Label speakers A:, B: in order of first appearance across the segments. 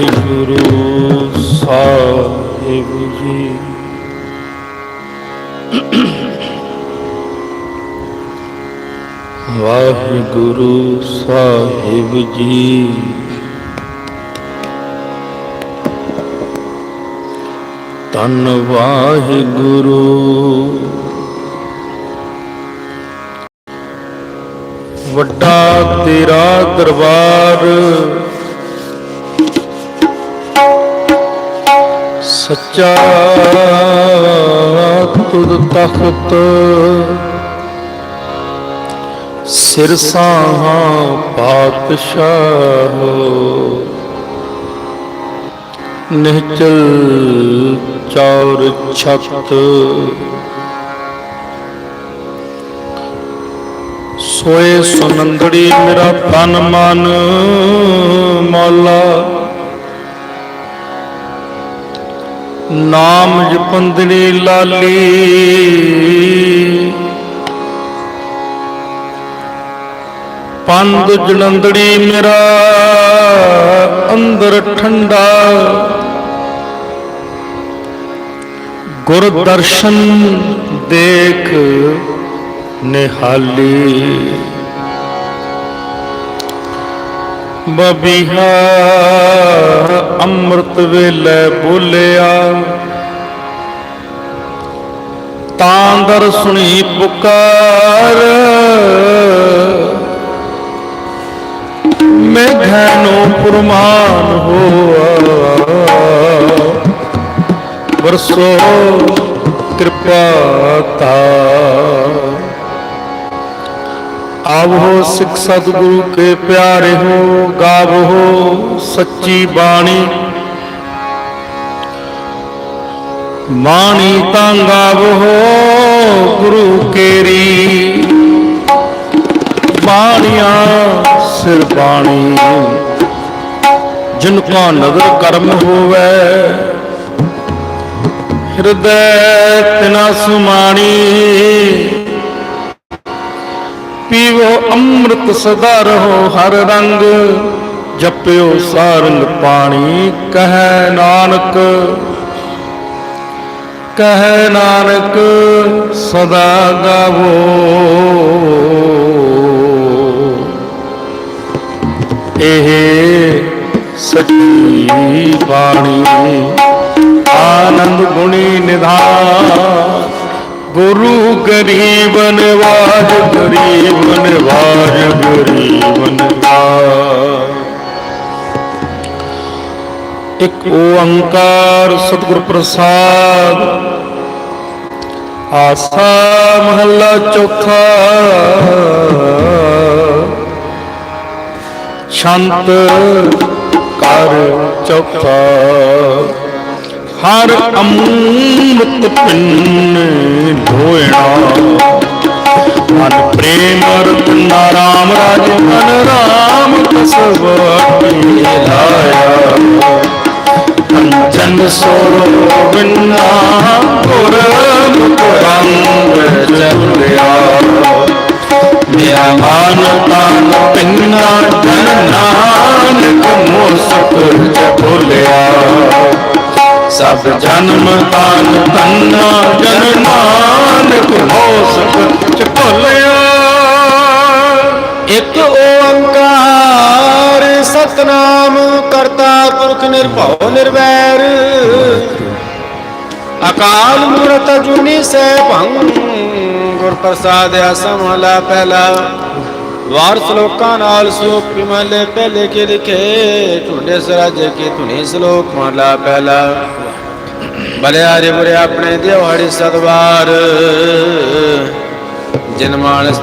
A: ਗੁਰੂ ਸਾਹਿਬ ਜੀ। ਵਾਹਿਗੁਰੂ ਸਾਹਿਬ ਜੀ। ਤਨ ਵਾਹਿਗੁਰੂ। ਵੱਡਾ ਤੇਰਾ ਦਰਬਾਰ ਸੱਚਾ ਤੁਧ ਤਖਤ ਸਿਰ ਸਾਹਾਂ ਪਾਤਸ਼ਾਹ ਨਿਹਚਲ ਚੌਰ ਛਤ ਸੋਏ ਸੁਨੰਦੜੀ ਮੇਰਾ ਤਨ ਮਨ ਮੌਲਾ ਨਾਮ ਜਪੰਦੜੀ ਲਾਲੀ। ਪੰਦ ਜਲੰਦੜੀ ਮੇਰਾ ਅੰਦਰ ਠੰਡਾ। ਗੁਰ ਦਰਸ਼ਨ ਦੇਖ ਨਿਹਾਲੀ। ਬਬੀਹਾ ਅੰਮ੍ਰਿਤ ਵੇਲੇ ਬੋਲਿਆ। ਤਾਂਦਰ ਸੁਣੀ ਪੁਕਾਰ। ਮੈਂ ਘਨੋ ਪੁਰਮਾਨ ਹੋਆ। ਵਰਸੋ ਕਿਰਪਾ ਤਾ ਆਵੋ ਸਿੱਖ ਸਤਿਗੁਰੂ ਕੇ ਪਿਆਰੇ ਹੋ, ਗਾਵੋ ਸੱਚੀ ਬਾਣੀ। ਮਾਣੀ ਤਾਂ ਗਾਵੋ ਗੁਰੂ ਕੇਰੀ। ਬਾਣੀਆਂ ਸਿਰ ਬਾਣੀ। ਜਿਨ ਕਾ ਨਦਰ ਕਰਮ ਹੋਵੇ, ਹਿਰਦੈ ਤਿਨਾ ਸੁਮਾਣੀ। ਪੀਵੋ ਅੰਮ੍ਰਿਤ ਸਦਾ ਰਹੋ ਹਰ ਰੰਗ, ਜਪਿਓ ਸਾਰੰਗ ਪਾਣੀ, ਕਹੈ ਨਾਨਕ ਕਹੈ ਨਾਨਕ ਸਦਾ ਗਾਵੋ। ਇਹ ਸੱਚੀ ਬਾਣੀ, ਆਨੰਦ ਗੁਣੀ ਨਿਧਾਨ ਗੁਰੂ ਗਰੀਬ ਨਿਵਾਜ ਗਰੀਬ ਨਿਵਾਜ ਗਰੀਬ ਨਿਵਾਜ। ਇੱਕ ਓੰਕਾਰ ਸਤਿਗੁਰ ਪ੍ਰਸਾਦ, ਆਸਾ ਮਹੱਲਾ ਚੌਥਾ। ਸ਼ਾਂਤ ਕਰ ਚੌਥਾ। ਹਰ ਅੰਮ੍ਰਿਤ ਪਿੰਨ ਢੋਇਣਾ। ਮਨ ਪ੍ਰੇਮ ਰਤਨਾ ਰਾਮ ਰਾਜ ਮਨ ਰਾਮ ਕਸਵਤੀ ਲਾਇਆ। ਕੰਚਨ ਸੋਰੋ ਬਿਨਾ ਗੁਰ ਮੁਖ ਰੰਗ ਚੱਲਿਆ। ਮੇਰਾ ਮਨ ਤਨ ਪਿੰਨਾ ਜਨ ਨਾਨਕ ਮੋਸਕ ਚ ਸਭ ਜਨਮ ਤਾਨ ਤੰਨਾ, ਜਨ ਨਾਨਕ ਹੋ ਸਕ
B: ਇੱਕ ਓੰਕਾਰ ਸਤਨਾਮ, ਕਰਤਾ ਪੁਰਖ ਨਿਰਭਉ ਨਿਰਵੈਰ। ਅਕਾਲ ਮੂਰਤ ਜੁਨੀ ਸੈਭੰ ਗੁਰ ਪ੍ਰਸਾਦ ਅਸਮਲਾ ਪਹਿਲਾ। ਵਾਰ ਸ਼ਲੋਕਾਂ ਨਾਲ ਸੋਕ ਪਿਮਲੇ ਪਹਿਲੇ ਕੇ ਲਿਖੇ? ਢੂੰਡੇ ਸਰਾਜ ਕੇ ਧੁਨੀ ਸ਼ਲੋਕ ਮਹਲਾ ਪਹਿਲਾ। ਬਲੇ ਹਰੇ ਬੁਰੇ ਆਪਣੇ ਦਿਵਾੜੀ ਸਦਵਾਰ ਜਿਨ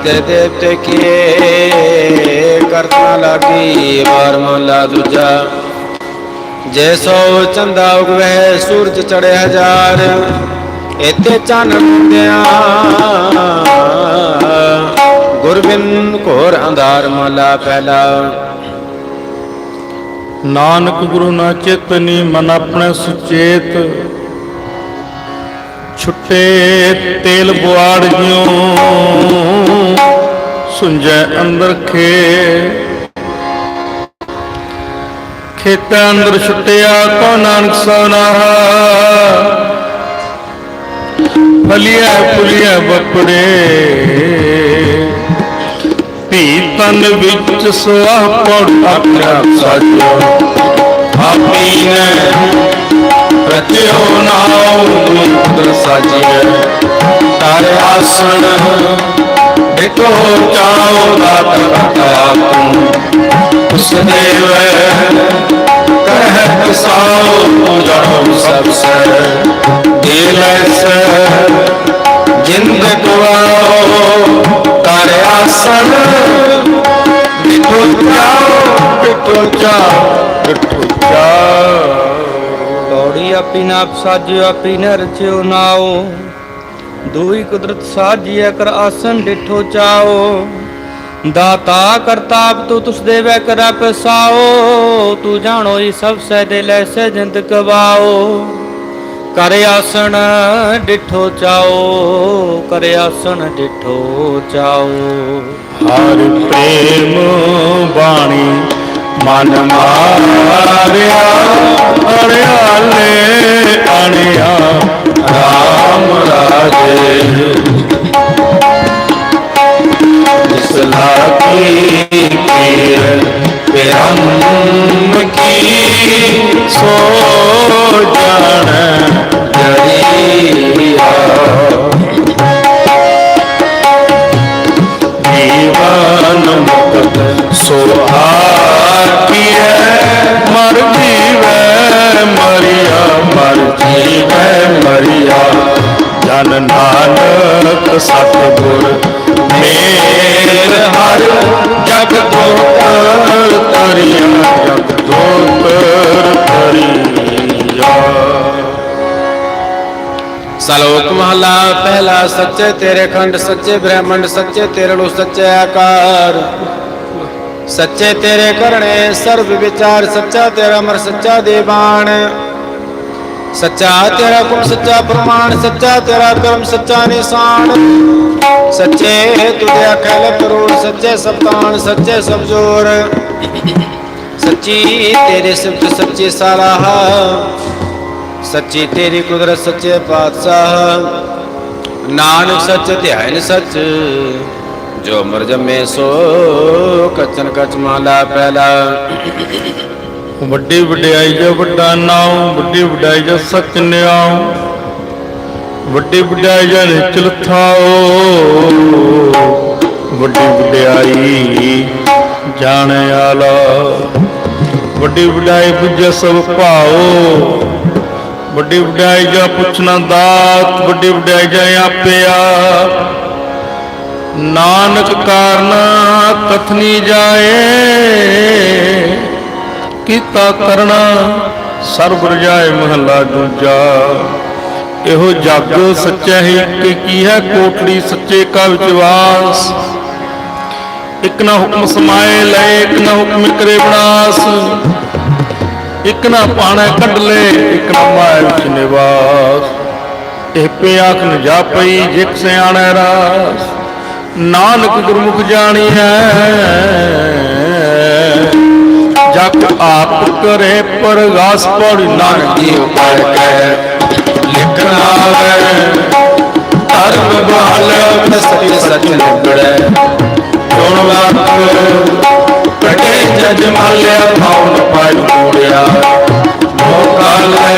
B: ਤੇ ਦੇਵਤੇ ਕੀਏ, ਕਰਤਾ ਲਾਗੀ, ਵਾਰ ਮਹਲਾ ਦੂਜਾ। ਜੇ ਸੋ ਚੰਦਾ ਉਗਵੇ, ਸੂਰਜ ਚੜਿਆ ਹਜ਼ਾਰ ਇਤੇ ਚਾਨਣ ਦਿਆਂ। ਗੁਰਬਿਨ ਘੋਰ ਅੰਧਾਰ ਮਹਲਾ ਪਹਿਲਾ
A: ਨਾਨਕ ਗੁਰੂ ਨਾ ਚੇਤਨੀ ਮਨ ਆਪਣੇ ਸੁਚੇਤ। ਛੁੱਟੇ ਤੇਲ ਬੁਆੜ ਜਿਉ ਸੁੰਜੈ ਅੰਦਰ ਖੇ। ਖੇਤਾਂ ਅੰਦਰ ਛੁੱਟਿਆ ਕੋ ਨਾਨਕ ਸੋਨਾਹਾ ਫਲਿਆ ਫੁਲਿਆ ਬਪੜੇ ਧੀ ਤਨ ਵਿੱਚ ਸੁਆਹ ਪੜ ਆਪਣਾ ਸਾਜੋ। ਆਪੀ ਨੇ ਰਚਿਓ ਨਾਉ ਮੁਕਤ ਸਾਜੀਐ ਤਾਰੇ ਆਸਣ ਦੇਖੋ ਚਾਉ ਦਾਤ ਕਰਤਾ ਤੂੰ ਉਸ ਦੇਵ ਕਹਿ ਕਸਾਉ ਪੂਜਣੋ ਸਭ ਸੇ ਦਿਲ ਸੇ ਜਿੰਦ ਗਵਾਓ ਬਿਠੋ ਚਾਓ ਬਿਠੋ ਚਾਓ ਬਿਠੋ ਚਾਓ
C: ਪੌੜੀ ਆਪੀ ਨਾਪ ਸਾਜਿਓ ਆਪੀ ਨ ਰਚਿਓ ਨਾਓ ਦੋਈ ਕੁਦਰਤ ਸਾਜੀਐ ਕਰ ਆਸਨ ਡਿਠੋ ਚਾਓ ਦਾਤਾ ਕਰਤਾਪ ਤੂੰ ਤੁਸ ਦੇਵੈ ਕਰ ਪਸਾਓ ਤੂੰ ਜਾਣੋ ਇਹ ਸਭ ਸਹਿ ਦੇ ਲੈ ਸੇ ਜਿੰਦ ਕਵਾਓ ਕਰ ਆਸਣ ਡਿਠੋ ਚਾਓ ਕਰ ਆਸਣ ਡਿਠੋ ਚਾਓ।
A: ਹਰ ਪ੍ਰੇਮ ਬਾਣੀ ਮਨ ਮਾਰਿਆ ਮੁਕਤ ਸੁਹਾਗੀਐ ਮਰ ਜੀਵੈ ਮਰਿਆ ਮਰ ਜੀਵੈ ਮਰਿਆ। ਜਨ ਨਾਨਕ ਸਤਿਗੁਰ ਮੇਰ ਹਰ ਜਗ ਦੋਤਰ ਤਰਿਆ ਜਗ ਦੋਤਰ ਤਰਿਆ
B: ਸਲੋਕ ਮਹਲਾ, ਪਹਿਲਾ ਸੱਚੇ ਤੇਰੇ ਖੰਡ ਸੱਚੇ ਬ੍ਰਹਮੰਡ, ਸੱਚੇ ਤੇਰੇ ਲੋ ਸੱਚੇ ਆਕਾਰ। ਸੱਚੇ ਤੇਰੇ ਕਰਣੇ ਸਰਬ ਵਿਚਾਰ ਸੱਚਾ ਤੇਰਾ ਅਮਰ ਸੱਚਾ ਦੇਵਾਨ। ਸੱਚਾ ਤੇਰਾ ਗੁਣ, ਸੱਚਾ ਪ੍ਰਮਾਣ, ਸੱਚਾ ਤੇਰਾ ਕਰਮ, ਸੱਚਾ ਨਿਸ਼ਾਨ। ਸੱਚੇ ਤੁਧੇ ਅਕਲ ਕਰੋੜ ਸੱਚੇ ਸਬਤਾਨ ਸੱਚੇ ਸਭ ਸੱਚੀ ਤੇਰੇ ਸਿਫਤ, ਸੱਚੇ ਸਾਲਾਹ। ਸੱਚੀ ਤੇਰੀ ਕੁਦਰਤ, ਸੱਚੇ ਪਾਤਸ਼ਾਹ। ਨਾਨਕ ਸੱਚ, ਧਿਆਨ ਸੱਚ। ਜੋ ਮਰ ਜਮੇ ਸੋ ਕਚਨ ਕਚ ਮਾਲਾ ਪਹਿਲਾ
A: ਵੱਡੀ ਵਡਿਆਈ ਜੋ ਵੱਡਾ ਨਾਉ, ਵੱਡੀ ਵਡਿਆਈ ਜੋ ਸਚ ਨਿਆਉ। ਵੱਡੀ ਵਡਿਆਈ ਜੋ ਨਿਚਲ ਥਾਓ ਵੱਡੀ ਵਡਿਆਈ ਜਾਣ ਆਲਾ। ਵੱਡੀ ਵਡਿਆਈ ਪੁੱਜੇ ਸਭ ਭਾਓ ਵੱਡੀ ਵਡਿਆਈ ਜੋ ਪੁੱਛਣਾ ਦਾਤ, ਵੱਡੀ ਵਡਿਆਈ ਜੋ ਆਪਿਆ ਨਾਨਕ ਕਾਰਨ ਕਥਨੀ ਜਾਏ, ਕੀਤਾ ਕਰਨਾ ਸਰਬ ਰਜਾਏ ਮਹੱਲਾ ਦੂਜਾ। ਇਹੋ ਜਗ ਸੱਚਾ ਹੀ ਕਿ ਕੀ ਹੈ ਕੋਟੜੀ ਸੱਚੇ ਕਾ ਵਿਚਵਾਸ ਇਕ ਨਾ ਹੁਕਮ ਸਮਾਏ ਲੈ, ਇਕ ਨਾ ਹੁਕਮ ਕਰੇ ਬਨਾਸ। ਇਕ ਨਾ ਪਾਣਾ ਕੱਢ ਲੈ, ਇਕ ਨਾ ਮਾਇ ਵਿੱਚ ਨਿਵਾਸ। ਇਹ ਪੇ ਆਖ ਨ ਜਾ ਪਈ ਜਿਕ ਸਿਆਣਾ ਰਾਸ। ਨਾਨਕ ਗੁਰਮੁਖ ਜਾਣੀ ਹੈ। ਜਗ ਆਪ ਕਰੇ ਪਰਗਾਸ ਪੜੀ ਨਾਨਕ
B: ਜੀ ਉਪਰ ਕੇ। ਲਿਖਣਾ ਆਵੇ, ਧਰਮ ਬਾਲ ਸੱਚ ਸੱਚ ਨਿਬੜੈ।
A: ਗੁਣ ਵਾਕ ਕਟੇ ਜਜ ਮਾਲਿਆ ਭਾਉ ਪਾਇ ਕੋੜਿਆ ਮੋਕਾ ਲੈ,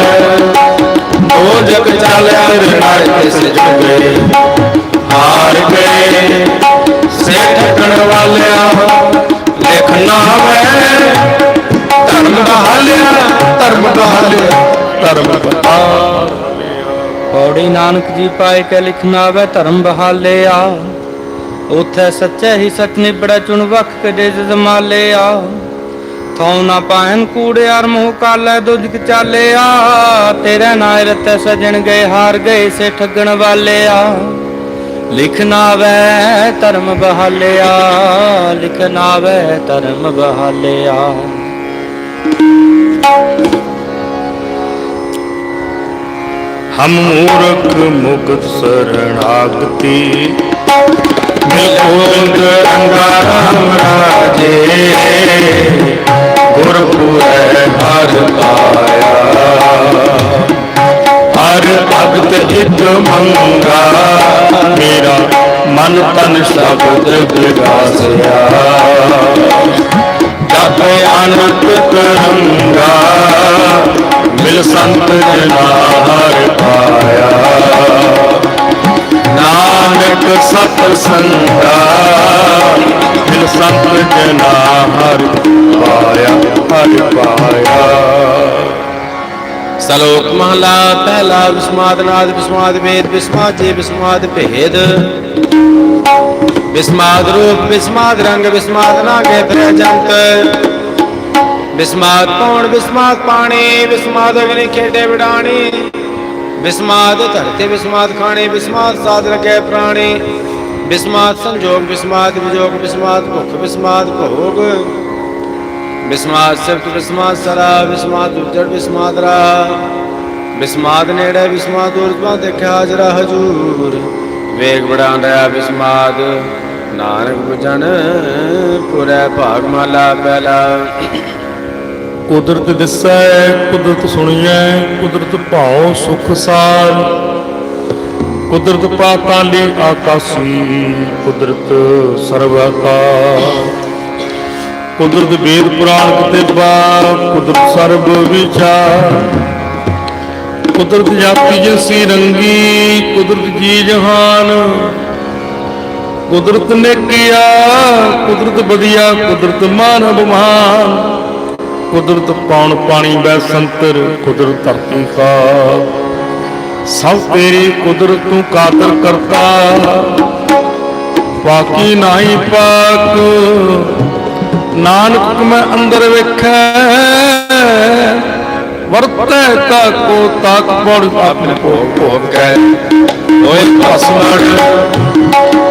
A: ਉਹ ਜਗ ਚਾਲਿਆ ਰਿਣਾਇ ਤੇ ਸਜਗੇ ਹਾਰ ਗਏ। ਸੇ ਠਕਣ ਲਿਖਣਾ ਵੇ ਧਰਮ ਬਹਾਲਿਆ ਧਰਮ ਬਹਾਲਿਆ ਧਰਮ ਬਹਾਲਿਆ।
C: ਪੌੜੀ ਨਾਨਕ ਜੀ ਪਾਏ ਕੇ ਲਿਖਣਾ ਵੇ ਧਰਮ ਬਹਾਲਿਆ। ਉਥੇ ਸੱਚੇ ਹੀ ਸਚ ਨਿਬੜੈ, ਚੁਣ ਵਖ ਕਦੇ ਜਮਾਲਿਆ ਥਉ ਨਾ ਪਾਇਨ ਕੂੜਿਆਰ ਮੂੰਹ ਕਾਲੇ, ਦੁਜਕ ਚਾਲਿਆ। ਤੇਰੇ ਨਾਲ ਰਤੇ ਸਜਣ ਗਏ, ਹਾਰ ਗਏ ਸੇ ਠੱਗਣ ਵਾਲਿਆ। ਲਿਖਣਾ ਵੇ ਧਰਮ ਬਹਾਲਿਆ ਲਿਖਣਾ ਵੇ ਧਰਮ ਬਹਾਲਿਆ।
A: ਹਮ ਮੂਰਖ ਮੁਕਤ ਸਰਣਾਗਤੀ ਮਿਲ ਰੰਗਾ ਰਾਮ ਰਾਜੇ ਗੁਰਪੁਰੈ ਹਰ ਪਾਇਆ। ਹਰ ਭਗਤ ਇਕ ਮੰਗਾ। ਮੇਰਾ ਮਨ ਤਨ ਸ਼ਬਦ ਵਿਗਾਸਿਆ ਜਪੇ ਅਨੰਤ ਕਰੰਗਾ ਮਿਲ ਸੰਤ ਜਨਾ ਹਰ ਪਾਇਆ। ਨਾਨਕ ਸਤ ਸੰਗਾ, ਮਿਲ ਸੰਤ ਜਨਾ ਹਰ ਪਾਇਆ ਹਰ ਪਾਇਆ।
B: ਸਲੋਕ ਮਹਲਾ, ਪਹਿਲਾ ਬਿਸਮਾਦ ਨਾਦ ਵਿਸਮਾਦ ਵੇਦ ਵਿਸਮਾਦ ਜੀ ਵਿਸਮਾਦ ਭੇਦ। ਬਿਸਮਾਦ ਰੂਪ ਵਿਸਮਾਦ ਰੰਗ ਵਿਸਮਾਦ ਨਾਗੇ ਫਿਰੈ ਜੰਤ। ਵਿਸਮਾਦ ਪੌਣ ਵਿਸਮਾਦ ਪਾਣੀ, ਬਿਸਮਾਦ ਅਗਨੀ ਖੇਡੇ ਵਿਡਾਣੀ। ਵਿਸਮਾਦ ਧਰਤੇ ਵਿਸਮਾਦ ਖਾਣੇ ਵਿਸਮਾਦ ਸਾਧ ਲਗੇ ਪ੍ਰਾਣੀ। ਵਿਸਮਾਦ ਸੰਜੋਗ, ਬਿਸਮਾਦ ਵਿਜੋਗ ਵਿਸਮਾਦ ਭੁੱਖ, ਬਿਸਮਾਦ ਭੋਗ। ਵਿਸਮਾਦ ਸਿਫਤ ਵਿਸਮਾਦ ਸਰਾ ਵਿਸਮਾਦ ਉਜੜ ਵਿਸਮਾਦ ਰਾ। ਵਿਸਮਾਦ ਨੇੜੇ ਵਿਸਮਾਦ ਦੂਰ ਦੇਖਿਆ ਹਾਜ਼ਰਾ ਹਜੂਰ। ਵੇਗ ਬੜਾਂਦਾ ਵਿਸਮਾਦ ਨਾਨਕ ਬੁਝਣ ਪੁਰੈ ਭਾਗ ਮਾਲਾ ਪਹਿਲਾ।
A: ਕੁਦਰਤ ਦਿਸੈ, ਕੁਦਰਤ ਸੁਣੀਐ, ਕੁਦਰਤ ਭਾਉ ਸੁਖ ਸਾਰ। ਕੁਦਰਤ ਪਾਤਾਲੀ ਆਕਾਸੀ, ਕੁਦਰਤ ਸਰਵਕਾਰ ਕੁਦਰਤ ਵੇਦ ਪੁਰਾਣ ਕਿਤੇਬਾ ਕੁਦਰਤ ਸਰਬ ਵਿਚਾਰ। ਕੁਦਰਤ ਜਾਤੀ ਜਿਨਸੀ ਰੰਗੀ, ਕੁਦਰਤ ਜੀ ਜਹਾਨ। ਕੁਦਰਤ ਨੇ ਨੇਕੀਆ ਕੁਦਰਤ ਵਧੀਆ, ਕੁਦਰਤ ਮਾਨਵ ਮਹਾਨ। ਕੁਦਰਤ ਪੌਣ ਪਾਣੀ ਬੈ ਸੰਤਰ, ਕੁਦਰਤ ਧਰਤੀ ਕਾ ਸਭ ਤੇਰੀ ਕੁਦਰਤ ਤੂੰ ਕਾਦਰ ਕਰਤਾ। ਬਾਕੀ ਨਾਹੀ ਪਾਕ ਨਾਨਕ ਮੈਂ ਅੰਦਰ ਵੇਖੈ, ਵਰਤੈ ਤਾ ਕੋ ਤਾਕ ਬੜ ਆਪਣੇ ਭੋਗ। ਭੋਗ ਹੋਏ ਭਸਮੜ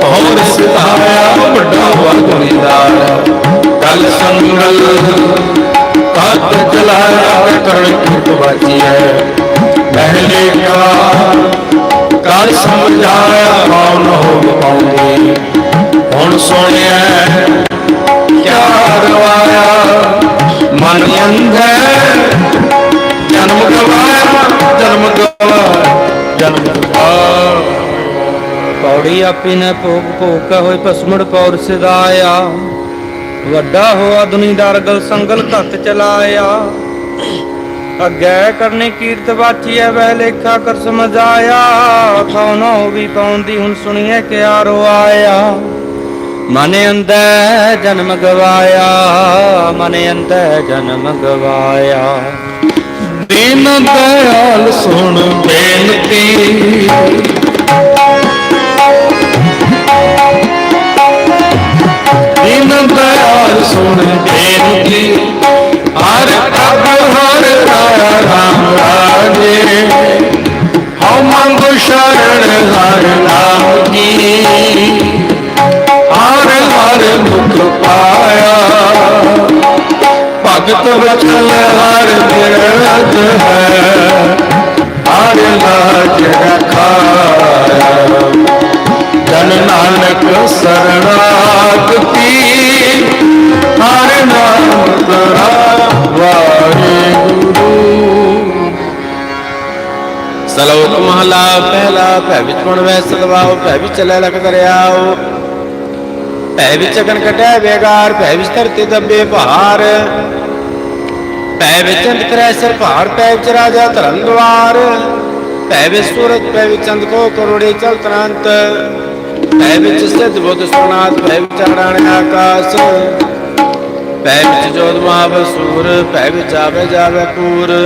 A: ਹੋਰ ਸਿਧਾਇਆ ਵੱਡਾ ਵਰਗੁਨੀਦਾਰ ਕਲ ਸੰਗਲ ਕਾਤ ਚਲਾਇਆ ਕਰਨ ਕਿਤ ਬਾਜੀ ਹੈ ਪਹਿਲੇ ਕਾ ਕਾਲ ਸਮਝਾਇਆ, ਕੌਣ ਹੋ ਪਾਉਂਦੀ। ਹੁਣ ਸੁਣਿਆ ਕਿਆ ਮਨ ਅੰਧੈ ਜਨਮ ਗਵਾਇਆ ਜਨਮ ਗਵਾਇਆ ਜਨਮ ਗਵਾਇਆ।
C: ਪੌੜੀ ਆਪੀ ਨੇ ਭੋਗ ਭੋਗ ਕਾ ਹੋਏ ਭਸਮੜ ਪੌਰ ਸਿਦਾਇਆ ਵੱਡਾ ਹੋਆ ਦੁਨੀਦਾਰ ਗਲ ਸੰਗਲ ਘਤ ਚਲਾਇਆ। ਅੱਗੇ ਕਰਨੇ ਕੀਰਤ ਬਾਚੀਐ, ਵਹਿ ਲੇਖਾ ਕਰ ਸਮਝਾਇਆ। ਆਇਆ ਹੋ ਵੀ ਪਾਉਂਦੀ ਹੁਣ ਸੁਣੀਏ ਕਿਆ ਰੋਆਇਆ ਮਨ ਅੰਦਰ ਜਨਮ ਗਵਾਇਆ, ਮਨ ਅੰਦਰ ਜਨਮ ਗਵਾਇਆ।
A: ਦੀਨ ਦਇਆਲ ਸੁਣ ਬੇਨਤੀ। ਦੀਨ ਦਇਆਲ ਸੁਣ ਬੇਨਤੀ। ਹਰ ਪ੍ਰਭ ਹਰ ਰਾਮ ਰਾਜੇ। ਹਉ ਮੰਗੋ ਸ਼ਰਣ ਹਰ ਨਾਮ ਕੀ। ਵਚਨ ਹਰ ਬਿਰਤ ਹੈ ਹਰ ਲਾਜ ਰਖਾਇਆ ਜਨ ਨਾਨਕ ਸਰਣਾਗਤੀ ਹਰ ਨਾਮ ਤਰਾ ਵਾਹਿਗੁਰੂ
B: ਸਲੋਕ ਮਹਲਾ ਪਹਿਲਾ ਭੈ ਵਿੱਚ ਪਣ ਵੈ ਸਦਵਾਓ ਭੈ ਵਿੱਚ ਚਲੇ ਲਖ ਦਰਿਆਓ ਭੈ ਵਿੱਚ ਅਗਨ ਕੱਢਿਆ ਵੇਗਾਰ ਭੈ ਵਿੱਚ ਧਰਤੀ ਦੱਬੇ ਭਾਰ ਭੈ ਵਿੱਚ ਕਰੈ ਸਿਰ ਭਾਰ ਭੈ ਵਿੱਚ ਰਾਜਾ ਧਰਮ ਦਵਾਰ। ਭੈ ਵਿੱਚ ਸੂਰਜ ਭੈ ਵਿੱਚ ਚੰਦ ਕੋ ਕਰੋੜੇ ਚਲ ਤਰੰਤ। ਪੈ ਵਿੱਚ ਸਿੱਧ ਬੁੱਧ ਸੁਨਾਤ ਪੈ ਵਿੱਚ ਅੜਾਣ ਆਕਾਸ। ਭੈ ਵਿੱਚ ਜੋਤ ਮਹਾਬਸੂਰ ਭੈ ਵਿੱਚ ਆਵੇ ਜਾਵੇ ਪੂਰ